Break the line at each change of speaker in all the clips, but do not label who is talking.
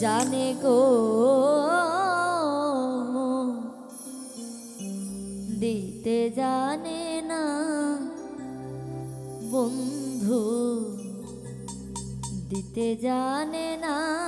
জানে গো। দিতে জানে না বন্ধু দিতে জানে না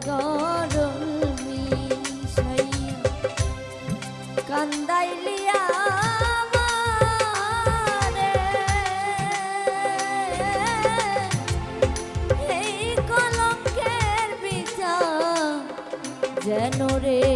গরম মিশাইয়া কান্দাইলিয়া যেন রে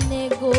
জানে গো